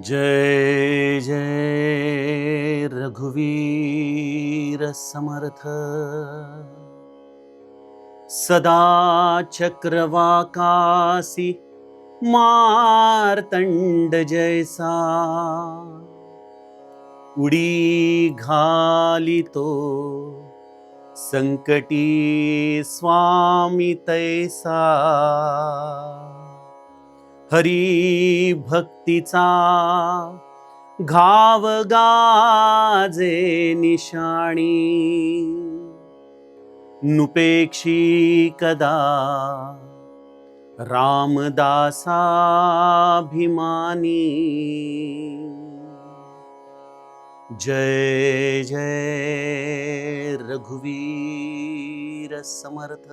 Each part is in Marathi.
जय जय रघुवीर समर्थ। सदा चक्रवाकासी मार्तंड जैसा। उडी घालितो संकटी स्वामी तैसा। हरी भक्तीचा घाव गाजे निशाणी. नुपेक्षी कदा रामदासाभिमानी. जय जय रघुवीर समर्थ.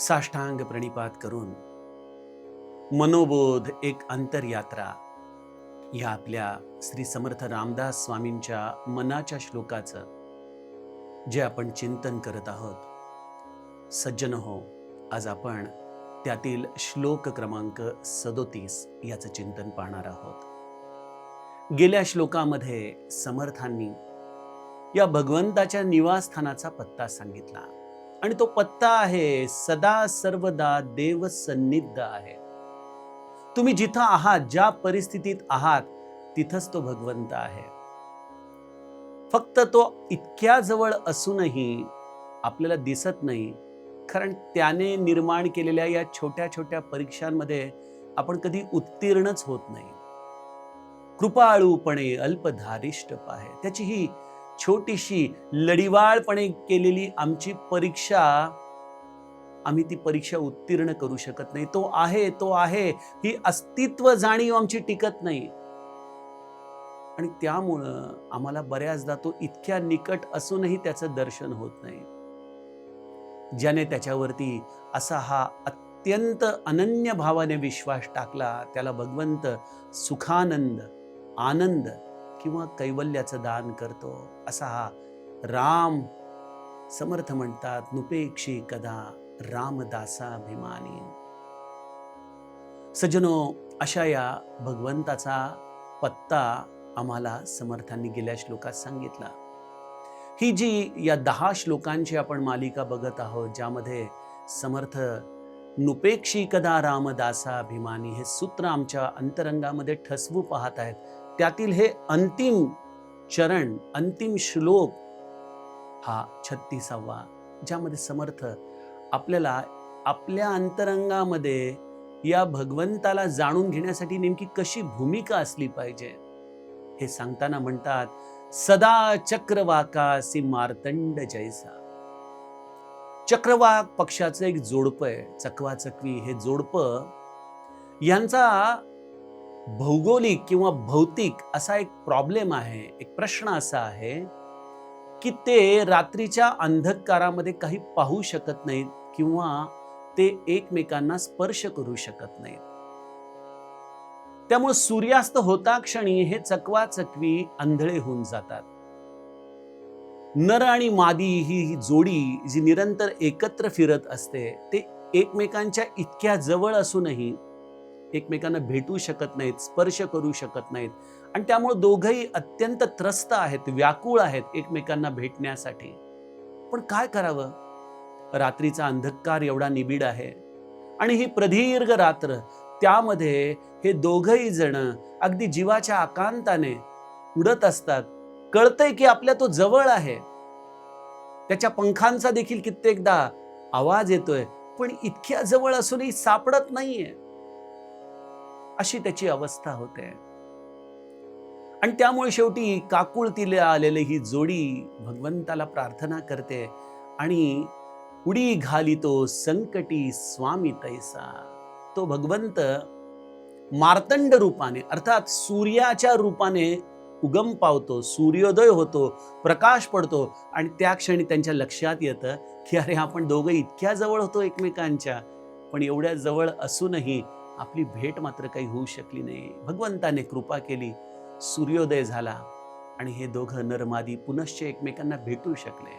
साष्टांग प्रणिपात करून मनोबोध एक अंतरयात्रा या आपल्या श्री समर्थ रामदास स्वामींच्या मनाच्या श्लोकाचं जे आपण चिंतन करत आहोत. सज्जन हो आज आपण त्यातील श्लोक क्रमांक सदोतीस याचं चिंतन पाहणार आहोत. गेल्या श्लोकामध्ये समर्थांनी या भगवंताच्या निवासस्थानाचा पत्ता सांगितला. आणि तो पत्ता आहे सदा सर्वदा देव सन्निध आहे. तुम्ही जिथं आहात ज्या परिस्थितीत आहात तिथंच तो भगवंत आहे. फक्त तो इतक्या जवळ असूनही आपल्याला दिसत नाही कारण त्याने निर्माण केलेल्या या छोट्या छोट्या परीक्षांमध्ये आपण कधी उत्तीर्णच होत नाही. कृपाळूपणे अल्पधारिष्ट पाहे. त्याची ही छोटीशी लढिवाळपणे केलेली आमची परीक्षा आम्ही ती परीक्षा उत्तीर्ण करू शकत नाही. तो आहे तो आहे ही अस्तित्व जाणीव आमची टिकत नाही. आणि त्यामुळं आम्हाला बऱ्याचदा तो इतक्या निकट असूनही त्याचं दर्शन होत नाही. ज्याने त्याच्यावरती असा हा अत्यंत अनन्य भावाने विश्वास टाकला त्याला भगवंत सुखानंद आनंद किंवा कैवल्याचं दान करतो असा हा राम समर्थ म्हणतात नुपेक्षी कदा रामदासाभिमानी. सज्जनो अशा या भगवंताचा पत्ता आम्हाला समर्थांनी गेल्या श्लोकात सांगितला. ही जी या दहा श्लोकांची आपण मालिका बघत आहोत ज्यामध्ये समर्थ नुपेक्षी कदा रामदासाभिमानी हे सूत्र आमच्या अंतरंगामध्ये ठसवू पाहत आहेत त्यातील हे अंतिम चरण अंतिम श्लोक हा छत्तीसावा ज्यामध्ये समर्थ आपल्याला आपल्या अंतरंगामध्ये या भगवंताला जाणून घेण्यासाठी नेमकी कशी भूमिका असली पाहिजे? हे सांगताना म्हणतात सदा चक्रवाकासी मार्तंड जैसा. चक्रवाक पक्षाचं एक जोडपं आहे चकवा चकवी हे जोडपं. यांचा भौगोलिक किंवा भौतिक असा एक प्रॉब्लेम आहे एक प्रश्न असा आहे की ते रात्रीच्या अंधकारामध्ये काही पाहू शकत नाहीत किंवा ते एकमेकांना स्पर्श करू शकत नाहीत. त्यामुळे सूर्यास्त होता क्षणी हे चकवाचकवी आंधळे होऊन जातात. नर आणि मादी ही ही जोडी जी निरंतर एकत्र फिरत असते ते एकमेकांच्या इतक्या जवळ असूनही एकमेकांना भेटू शकत नाहीत स्पर्श करू शकत नाहीत. आणि त्यामुळे दोघंही अत्यंत त्रस्त आहेत व्याकुळ आहेत एकमेकांना भेटण्यासाठी. पण काय करावं? रात्रीचा अंधकार एवढा निबिड आहे. आणि ही प्रदीर्घ रात्र त्यामध्ये हे दोघही जण अगदी जीवाच्या आकांताने उडत असतात. कळतंय की आपल्या तो जवळ आहे. त्याच्या पंखांचा देखील कित्येकदा आवाज येतोय पण इतक्या जवळ असूनही सापडत नाहीये. अशी त्याची अवस्था होते. आणि त्यामुळे शेवटी काकुळतीला आलेली ही जोडी भगवंताला प्रार्थना करते आणि उडी घालितो संकटी स्वामी तैसा. तो भगवंत मार्तंड रूपाने अर्थात सूर्याच्या रूपाने उगम पावतो सूर्योदय होतो प्रकाश पडतो आणि त्या क्षणी त्यांच्या लक्षात येतं की अरे आपण दोघं इतक्या जवळ होतो एकमेकांच्या पण एवढ्या जवळ असूनही आपली भेट मात्र काही होऊ शकली नाही. भगवंताने कृपा केली सूर्योदय झाला आणि हे दोघं नरमादी पुनश्च एकमेकांना भेटू शकले.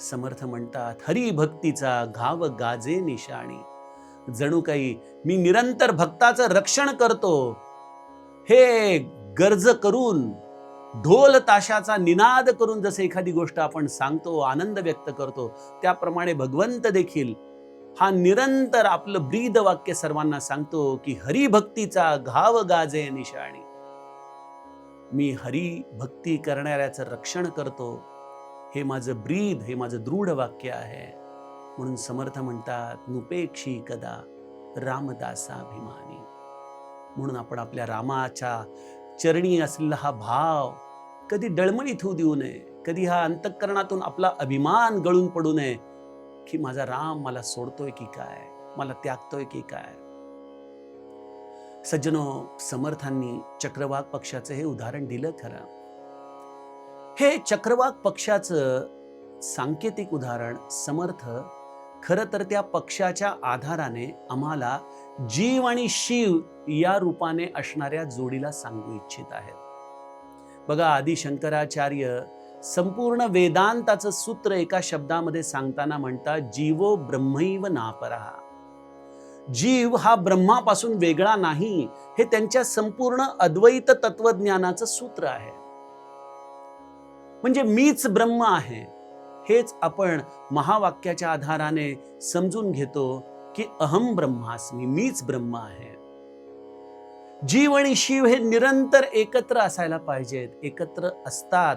समर्थ म्हणतात हरी भक्तीचा घाव गाजे निशाणी. जणू काही मी निरंतर भक्ताचं रक्षण करतो. हे गर्ज करून ढोल ताशाचा निनाद करून जसे एखादी गोष्ट आपण सांगतो आनंद व्यक्त करतो त्याप्रमाणे भगवंत देखील हा निरंतर आपलं ब्रीद वाक्य सर्वांना सांगतो की हरिभक्तीचा घाव गाजे निशाणी. मी हरी भक्ती करणाऱ्याचं रक्षण करतो. हे माझं ब्रीद हे माझं दृढ वाक्य आहे. म्हणून समर्थ म्हणतात नुपेक्षी कदा रामदासाभिमानी. म्हणून आपण आपल्या रामाच्या चरणी असलेला हा भाव कधी डळमळीत होऊ देऊ नये. कधी हा अंतःकरणातून आपला अभिमान गळून पडू नये. की माझा राम मला सोडतोय की काय? मला त्यागतोय की काय? सज्जनो समर्थांनी चक्रवाक पक्षाचं हे उदाहरण दिलं खरं. हे चक्रवाक पक्षाचं सांकेतिक उदाहरण समर्थ खरं तर त्या पक्षाच्या आधाराने आम्हाला जीव आणि शिव या रूपाने असणाऱ्या जोडीला सांगू इच्छित आहेत. बघा आदि शंकराचार्य संपूर्ण वेदांताचं सूत्र एका शब्दामध्ये सांगताना म्हणतात जीवो ब्रह्मैव नापरा. जीव हा ब्रह्मापासून वेगळा नाही हे त्यांच्या संपूर्ण अद्वैत तत्वज्ञानाचं सूत्र आहे. म्हणजे मीच ब्रह्म आहे हेच आपण महावाक्याच्या आधाराने समजून घेतो की अहम ब्रह्मास्मी मीच ब्रह्म आहे. जीव आणि शिव हे निरंतर एकत्र असायला पाहिजेत एकत्र असतात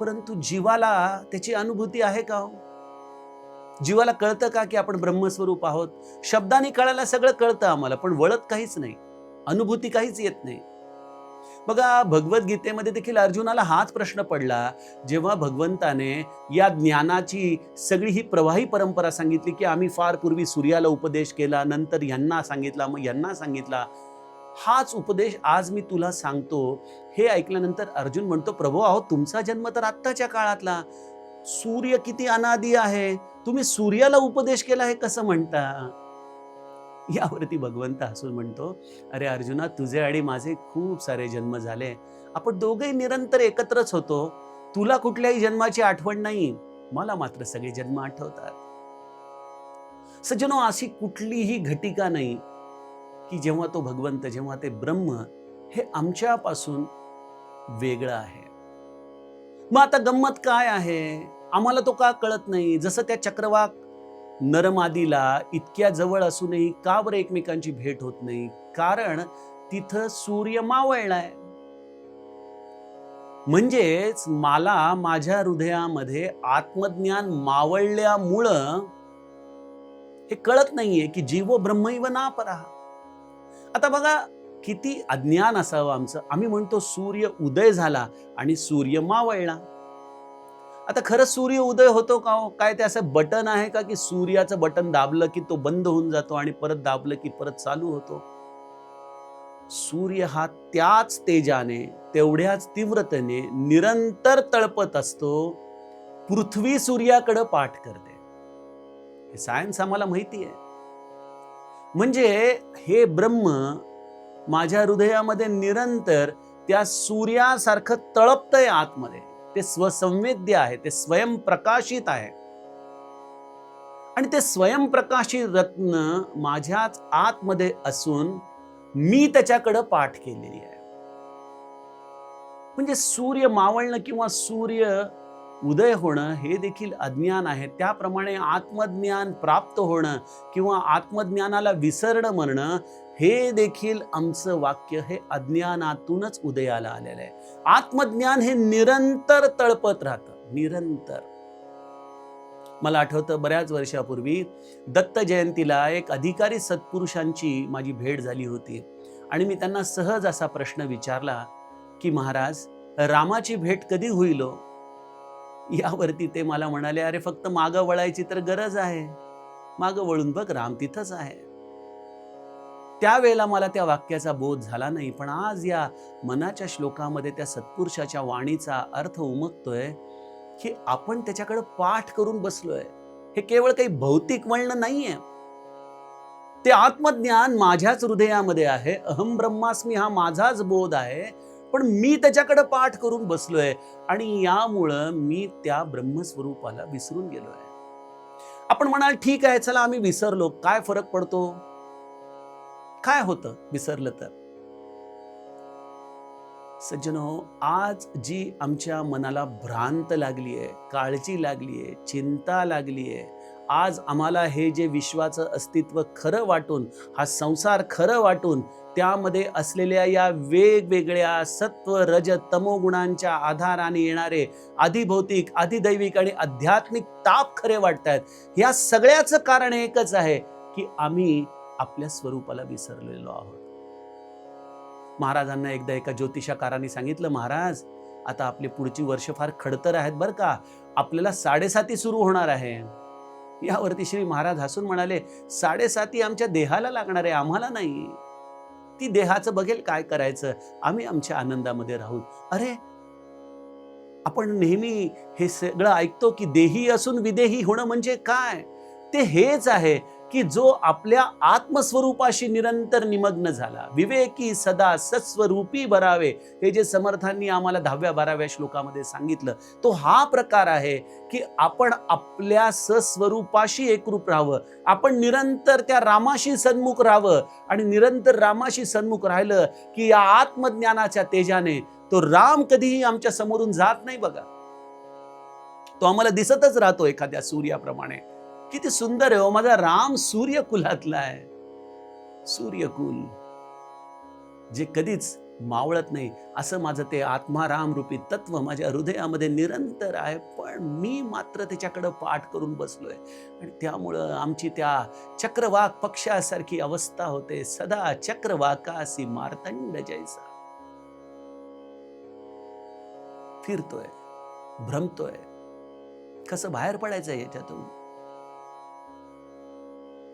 परंतु जीवाला त्याची अनुभूती आहे का हो? जीवाला कळतं का की आपण ब्रह्मस्वरूप आहोत? शब्दाने कळायला सगळं कळतं आम्हाला पण वळत काहीच नाही. अनुभूती काहीच येत नाही. बघा भगवद्गीतेमध्ये देखील अर्जुनाला हाच प्रश्न पडला. जेव्हा भगवंताने या ज्ञानाची सगळी ही प्रवाही परंपरा सांगितली की आम्ही फार पूर्वी सूर्याला उपदेश केला नंतर यांना सांगितला मग यांना सांगितला हाच उपदेश आज मी तुला सांगतो. हे ऐकल्यानंतर अर्जुन म्हणतो प्रभू अहो तुमचा जन्म तर आत्ताच्या काळातला. सूर्य किती अनादी आहे? तुम्ही सूर्याला उपदेश केला हे कसं म्हणता? यावरती भगवंत हसून म्हणतो अरे अर्जुना तुझे आणि माझे खूप सारे जन्म झाले. आपण दोघेही निरंतर एकत्रच होतो. तुला कुठल्याही जन्माची आठवण नाही. मला मात्र सगळे जन्म आठवतात. सज्जनो अशी कुठलीही घटिका नाही. की जेव्हा तो भगवंत जेव्हा ते ब्रह्म हे आमच्यापासून वेगळं आहे. मग आता गंमत काय आहे? आम्हाला तो का कळत नाही? जसं त्या चक्रवाक नरमादीला इतक्या जवळ असूनही का बरं एकमेकांची भेट होत नाही? कारण तिथं सूर्य मावळलाय. म्हणजेच मला माझ्या हृदयामध्ये आत्मज्ञान मावळल्यामुळं हे कळत नाहीये की जीव ब्रह्मैव ना परा आता बघा किती अज्ञान असावं आमचं. आम्ही म्हणतो सूर्य उदय झाला आणि सूर्य मावळला. आता खरं सूर्य उदय होतो का हो? काय ते असं बटन आहे का की सूर्याचं बटन दाबलं की तो बंद होऊन जातो आणि परत दाबलं की परत चालू होतो? सूर्य हा त्याच तेजाने तेवढ्याच तीव्रतेने निरंतर तळपत असतो. पृथ्वी सूर्याकडं पाठ करते. हे सायन्स आम्हाला माहिती आहे. म्हणजे हे ब्रह्म माझ्या हृदयामध्ये निरंतर त्या सूर्यासारखं तळपतंय आतमध्ये. ते स्वसंवेद्य आहे ते स्वयंप्रकाशित आहे. आणि ते स्वयंप्रकाशित रत्न माझ्याच आतमध्ये असून मी त्याच्याकडं पाठ केलेली आहे. म्हणजे सूर्य मावळणं किंवा सूर्य उदय होणं हे देखील अज्ञान आहे. त्याप्रमाणे आत्मज्ञान प्राप्त होणं किंवा आत्मज्ञानाला विसरणं म्हणणं हे देखील आमचं वाक्य हे अज्ञानातूनच उदयाला आलेलं आहे. आत्मज्ञान हे निरंतर तळपत राहतं. निरंतर. मला आठवतं बऱ्याच वर्षापूर्वी दत्त जयंतीला एक अधिकारी सत्पुरुषांची माझी भेट झाली होती आणि मी त्यांना सहज असा प्रश्न विचारला की महाराज रामाची भेट कधी होईल हो? यावरती ते मला म्हणाले अरे फक्त मागं वळायची तर गरज आहे. मागं वळून बघ राम तिथंच आहे. त्यावेळेला मला त्या वाक्याचा बोध झाला नाही पण आज या मनाच्या श्लोकामध्ये त्या सत्पुरुषाच्या वाणीचा अर्थ उमगतोय की आपण त्याच्याकडे पाठ करून बसलोय. हे केवळ काही भौतिक वळण नाहीये. ते आत्मज्ञान माझ्याच हृदयामध्ये आहे. अहम ब्रह्मास्मी हा माझाच बोध आहे. पण मी त्याच्याकडे पाठ करून बसलोय आणि यामुळं मी त्या ब्रह्मस्वरूपाला विसरून गेलो आहे आपण म्हणाल ठीक आहे चला आम्ही विसरलो. काय फरक पडतो? काय होतं? विसरलं तर? सज्जनो आज जी आमच्या मनाला भ्रांत लागली आहे काळजी लागली आहे चिंता लागली आहे आज आम्हाला हे जे विश्वाचं अस्तित्व खरं वाटून हा संसार खरं वाटून त्यामध्ये असलेल्या या वेगवेगळ्या सत्व रज तमोगुणांच्या आधाराने येणारे अधिभौतिक अधिदैविक आणि आध्यात्मिक ताप खरे वाटत आहेत या सगळ्याचं कारण एकच आहे की आम्ही आपल्या स्वरूपाला विसरलेलो आहोत. महाराजांना एकदा एका ज्योतिषाकाराने सांगितलं महाराज आता आपली पुढची वर्ष फार खडतर आहेत बरं का. आपल्याला साडेसाती सुरू होणार आहे. यावरती श्री महाराज हसून म्हणाले साडेसाती आमच्या देहाला लागणार आहे आम्हाला नाही. ती देहाचं बघेल काय करायचं. आम्ही आमच्या आनंदामध्ये राहू अरे आपण नेहमी हे सगळं ऐकतो की देही असून विदेही होणं म्हणजे काय? ते हेच आहे. की जो आपल्या आत्मस्वरूपाशी निरंतर निमग्न झाला. विवेकी सदा सत्स्वरूपी भरावे हे जे समर्थांनी आम्हाला दहाव्या बाराव्या श्लोकामध्ये सांगितलं तो हा प्रकार आहे की आपण आपल्या सस्वरूपाशी एकरूप राहावं. आपण निरंतर त्या रामाशी सन्मुख राहावं आणि निरंतर रामाशी सन्मुख राहिलं की या आत्मज्ञानाच्या तेजाने तो राम कधीही आमच्या समोरून जात नाही बघा. तो आम्हाला दिसतच राहतो एखाद्या सूर्याप्रमाणे. किती सुंदर आहे हो माझा राम सूर्यकुलातला आहे सूर्यकुल. जे कधीच मावळत नाही असं माझं ते आत्माराम रूपी तत्व माझ्या हृदयामध्ये निरंतर आहे पण मी मात्र त्याच्याकडं पाठ करून बसलोय. आणि त्यामुळं आमची त्या चक्रवाक पक्षासारखी अवस्था होते. सदा चक्रवाकासी मार्तंड जैसा. फिरतोय भ्रमतोय. कसं बाहेर पडायचं याच्यातून?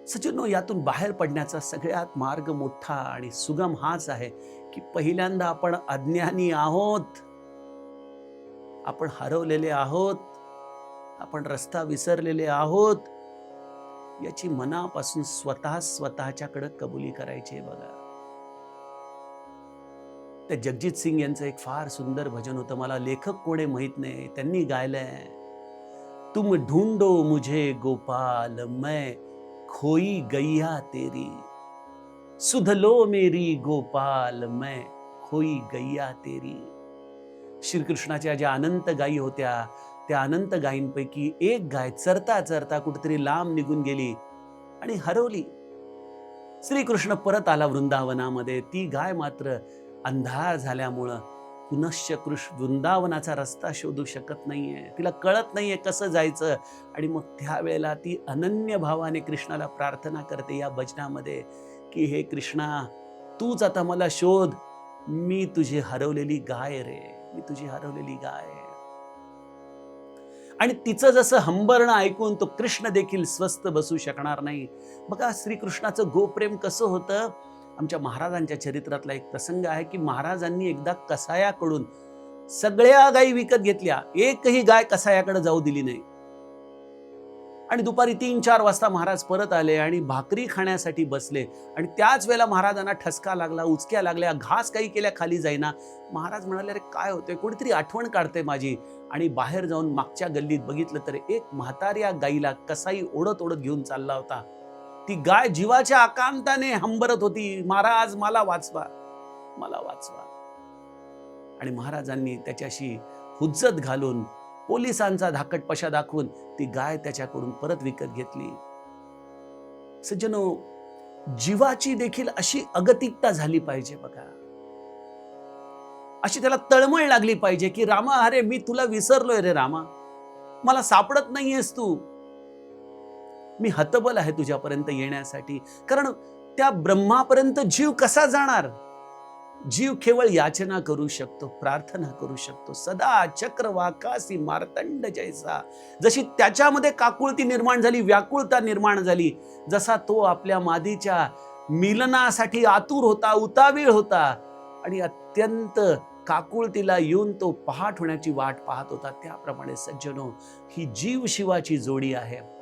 सचिनो यातून बाहेर पडण्याचा सगळ्यात मार्ग मोठा आणि सुगम हाच आहे की पहिल्यांदा आपण अज्ञानी आहोत. आपण हरवलेले आहोत. आपण रस्ता विसरलेले आहोत. याची मनापासून स्वतः स्वतःच्याकडे कबुली करायची आहे बघा. त्या जगजित सिंग यांचं एक फार सुंदर भजन होतं. मला लेखक कोणे माहीत नाही त्यांनी गायलंय. तुम ढूंढो मुझे गोपाल मैं खोई गैया तेरी। सुध लो मेरी गोपाल मैं खोई गैया तेरी। श्रीकृष्णाच्या ज्या अनंत गायी होत्या त्या अनंत गायींपैकी एक गाय चरता चरता कुठेतरी लांब निघून गेली आणि हरवली. श्रीकृष्ण परत आला वृंदावनामध्ये. ती गाय मात्र अंधार झाल्यामुळं पुनश्च कृष्ण वृंदावनाचा रस्ता शोधू शकत नाहीये. तिला कळत नाहीये कसं जायचं. आणि मग त्यावेळेला ती अनन्य भावाने कृष्णाला प्रार्थना करते या भजनामध्ये की हे कृष्णा तूच आता मला शोध. मी तुझी हरवलेली गाय रे. मी तुझी हरवलेली गाय. आणि तिचं जसं हंबरणं ऐकून तो कृष्ण देखील स्वस्थ बसू शकणार नाही. बघा श्रीकृष्णाचं गोप्रेम कसं होतं? आमच्या महाराजांच्या चरित्रातला एक प्रसंग आहे की महाराजांनी एकदा कसायाकडून सगळ्या गायी विकत घेतल्या. एकही गाय कसायाकडे जाऊ दिली नाही. आणि दुपारी तीन चार वाजता महाराज परत आले आणि भाकरी खाण्यासाठी बसले. आणि त्याच वेळेला महाराजांना ठसका लागला उचक्या लागल्या घास काही केल्या खाली जाईना. महाराज म्हणाले अरे काय होतंय? कोणीतरी आठवण काढते माझी. आणि बाहेर जाऊन मागच्या गल्लीत बघितलं तर एक म्हाताऱ्या गाईला कसाई ओढत ओढत घेऊन चालला होता. ती गाय जीवाच्या आकांताने हंबरत होती. महाराज मला वाचवा. मला वाचवा. आणि महाराजांनी त्याच्याशी हुज्जत घालून पोलिसांचा धाकटपशा दाखवून ती गाय त्याच्याकडून परत विकत घेतली. सज्जनो जीवाची देखील अशी अगतिकता झाली पाहिजे बघा. अशी त्याला तळमळ लागली पाहिजे की रामा अरे मी तुला विसरलोय रे रामा. मला सापडत नाहीयेस तू. मी हतबल आहे तुझ्यापर्यंत येण्यासाठी. कारण त्या ब्रह्मापर्यंत जीव कसा जाणार? जीव केवळ याचना करू शकतो प्रार्थना करू शकतो. सदा चक्रवाकासी मार्तंड जैसा. जशी त्याच्यामध्ये काकुळती निर्माण झाली व्याकुळता निर्माण झाली जसा तो आपल्या मादीच्या मिलनासाठी आतुर होता उतावीळ होता. आणि अत्यंत काकुळतीला येऊन तो पहाट होण्याची वाट पाहत होता. त्याप्रमाणे सज्जनो ही जीव शिवाची जोडी आहे.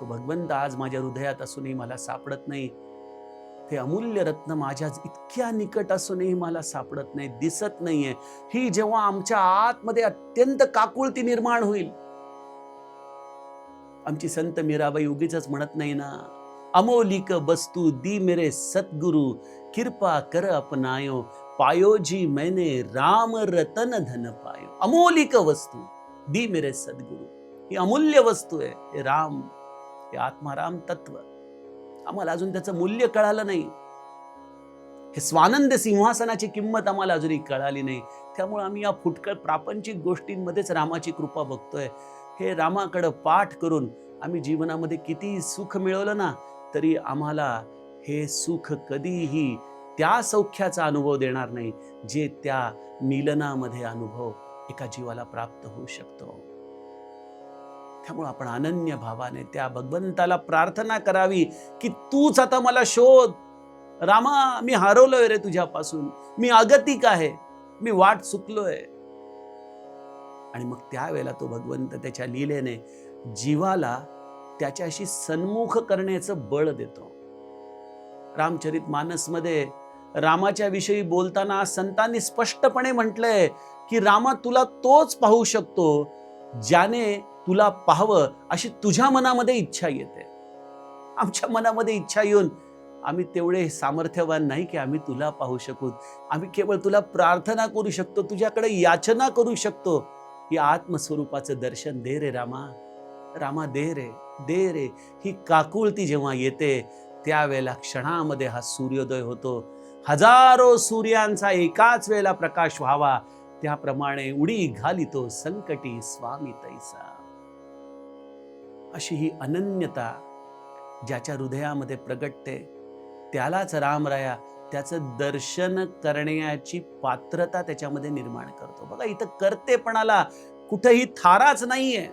तो भगवंत आज माझ्या हृदयात असूनही मला सापडत नाही. ते अमूल्य रत्न माझ्या इतक्या निकट असूनही मला सापडत नाही दिसत नाहीये. ही जेव्हा आमच्या आतमध्ये अत्यंत काकुळती निर्माण होईल. आमची संत मीराबाई उगीच म्हणत नाही ना अमोलिक वस्तू दी मेरे सद्गुरु कृपा कर अपनायो पायो जी मैंने राम रतन धन पायो. अमोलिक वस्तू दी मेरे सद्गुरु. ही अमूल्य वस्तू आहे राम हे आत्माराम तत्व. आम्हाला अजून त्याचं मूल्य कळालं नाही. हे स्वानंद सिंहासनाची किंमत आम्हाला अजूनही कळाली नाही. त्यामुळे आम्ही या फुटकळ प्रापंचिक गोष्टींमध्येच रामाची कृपा बघतोय. हे रामाकडं पाठ करून आम्ही जीवनामध्ये किती सुख मिळवलं ना तरी आम्हाला हे सुख कधीही त्या सौख्याचा अनुभव देणार नाही जे त्या मिलनामध्ये अनुभव एका जीवाला प्राप्त होऊ शकतो. त्यामुळं आपण अनन्य भावाने त्या भगवंताला प्रार्थना करावी की तूच आता मला शोध. रामा मी हरवलोय रे तुझ्यापासून. मी अगतिक आहे. मी वाट चुकलोय आणि मग त्यावेळेला तो भगवंत त्याच्या लीलेने जीवाला त्याच्याशी सन्मुख करण्याचं बळ देतो. रामचरित मानसमध्ये रामाच्या विषयी बोलताना संतांनी स्पष्टपणे म्हटलंय की रामा तुला तोच पाहू शकतो ज्याने तुला पाहावं अशी तुझ्या मनामध्ये इच्छा येते. आमच्या मनामध्ये इच्छा येऊन आम्ही तेवढे सामर्थ्यवान नाही की आम्ही तुला पाहू शकू आम्ही केवळ तुला प्रार्थना करू शकतो तुझ्याकडे याचना करू शकतो. या आत्मस्वरूपाचं दर्शन दे रे रामा. रामा दे रे दे रे. ही काकुळती जेव्हा येते त्यावेळेला क्षणामध्ये हा सूर्योदय होतो. हजारो सूर्यांचा एकाच वेळेला प्रकाश व्हावा. त्याप्रमाणे उडी घालितो संकटी स्वामी तैसा. अशी ही अनन्यता ज्याच्या हृदयामध्ये प्रगटते त्यालाच रामराया त्याचं दर्शन करण्याची पात्रता त्याच्यामध्ये निर्माण करतो. बघा इथं कर्तेपणाला कुठेही थाराच नाहीये.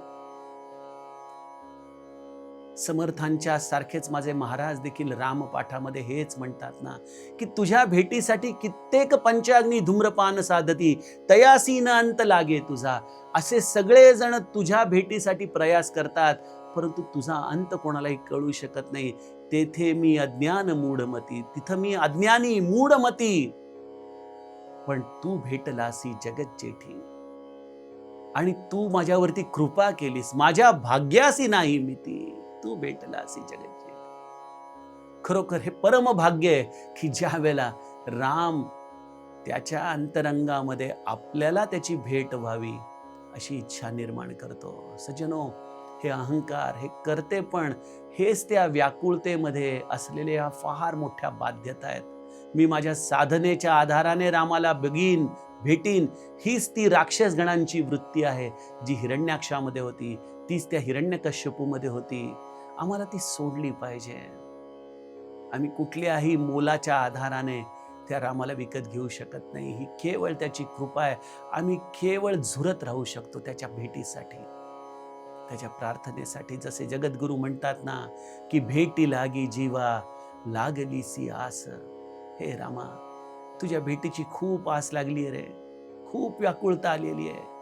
समर्थांच्या सारखेच माझे महाराज देखील रामपाठामध्ये हेच म्हणतात ना की तुझ्या भेटीसाठी कित्येक पंचाग्नी धूम्रपान साधती तयासी न अंत लागे तुझा. असे सगळे जण तुझ्या भेटीसाठी प्रयास करतात परंतु तुझा अंत कोणालाही कळू शकत नाही. तेथे मी अज्ञान मूढमती तिथं मी अज्ञानी मूढमती. पण तू भेटलासी जगत जेठी. आणि तू माझ्यावरती कृपा केलीस माझ्या भाग्यासी नाही मी ती. तू भेटलासी जगत जेठी. खरोखर हे परम भाग्य आहे की ज्या वेळेला राम त्याच्या अंतरंगामध्ये आपल्याला त्याची भेट व्हावी अशी इच्छा निर्माण करतो. सज्जनो हे अहंकार हे करतेपण हेच त्या व्याकुळतेमध्ये असलेल्या फार मोठ्या बाध्यता आहेत. मी माझ्या साधनेच्या आधाराने रामाला बघीन भेटीन हीच ती राक्षस गणांची वृत्ती आहे जी हिरण्याक्षामध्ये होती. तीच त्या हिरण्यकश्यपूमध्ये होती. आम्हाला ती सोडली पाहिजे. आम्ही कुठल्याही मोलाच्या आधाराने त्या रामाला विकत घेऊ शकत नाही. ही केवळ त्याची कृपा आहे. आम्ही केवळ झुरत राहू शकतो त्याच्या भेटीसाठी. त्याच्या प्रार्थनेसाठी जसे जगद्गुरू म्हणतात ना की भेटी लागी जीवा लागलीसी आस. हे रामा तुझ्या भेटीची खूप आस लागली रे. खूप व्याकुळता आलेली आहे.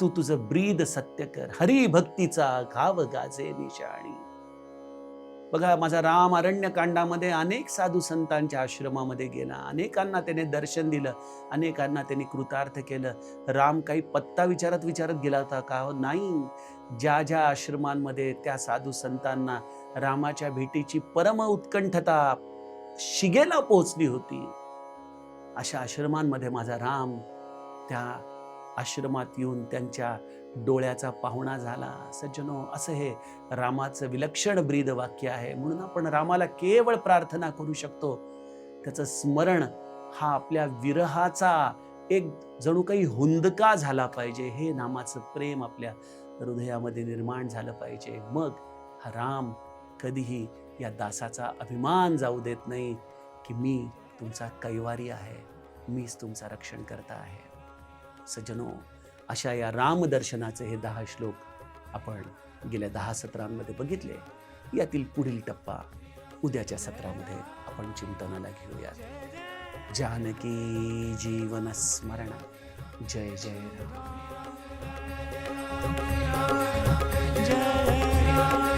तू तुझं ब्रीद सत्य कर. हरी भक्तीचा घाव गाजे निशाणी. बघा माझा राम अरण्यकांडामध्ये अनेक साधू संतांच्या आश्रमामध्ये गेला. अनेकांना त्याने दर्शन दिलं. अनेकांना त्याने कृतार्थ केलं. राम काही पत्ता विचारत विचारत गेला होता का हो? नाही. ज्या ज्या आश्रमांमध्ये त्या साधू संतांना रामाच्या भेटीची परम उत्कंठता शिगेला पोचली होती अशा आश्रमांमध्ये माझा राम त्या आश्रमात येऊन त्यांच्या डोळ्याचा पाहुणा झाला. सज्जनो असं हे रामाचं विलक्षण ब्रीद वाक्य आहे. म्हणून आपण रामाला केवळ प्रार्थना करू शकतो. त्याचं स्मरण हा आपल्या विरहाचा एक जणू काही हुंदका झाला पाहिजे. हे नामाचं प्रेम आपल्या हृदयामध्ये निर्माण झालं पाहिजे. मग हा राम कधीही या दासाचा अभिमान जाऊ देत नाही की मी तुमचा कैवारी आहे. मीच तुमचा रक्षण करता आहे. सज्जनो अशा या रामदर्शनाचे हे दहा श्लोक आपण गेल्या दहा सत्रांमध्ये बघितले. यातील पुढील टप्पा उद्याच्या सत्रामध्ये आपण चिंतनाला घेऊया जानकी जीवन स्मरण. जय जय राम जय राम.